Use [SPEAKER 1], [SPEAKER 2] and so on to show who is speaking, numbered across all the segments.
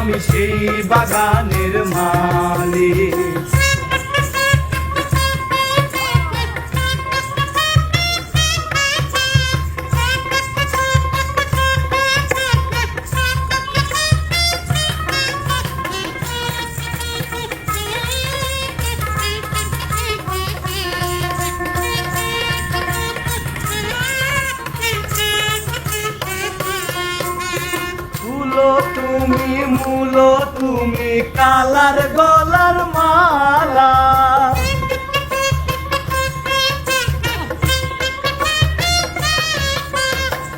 [SPEAKER 1] আমি সেই বাগানের মালি ফুলো তুমি মূলো, তুমি কালার গলার মালা।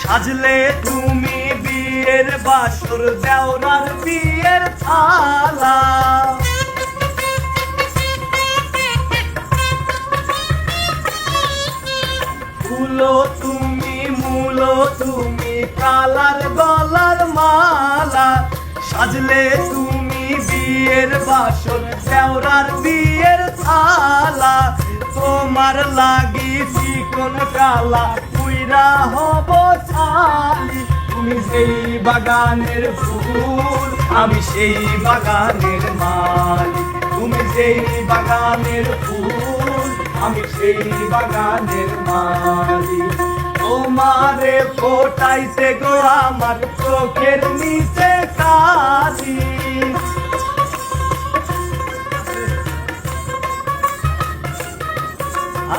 [SPEAKER 1] সাজলে তুমি বিয়ের বাসর, দেওরার বিয়ের থালা। তুমি মূলো, তুমি কালার মালা সাজলে তুমি বিয়ের বাসন দেওরার বিয়ের থালা। তোমার লাগি চিকন কালা কুইরা হব ছালি তুমি সেই বাগানের ফুল, আমি সেই বাগানের মালি। তুমি সেই বাগানের ফুল, আমি সেই বাগানের মালি। তোমারে ফোটাইতে গো আমার চোখের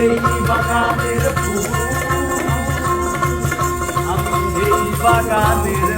[SPEAKER 1] সেই বাগানের ফুল। আমি সেই বাগানের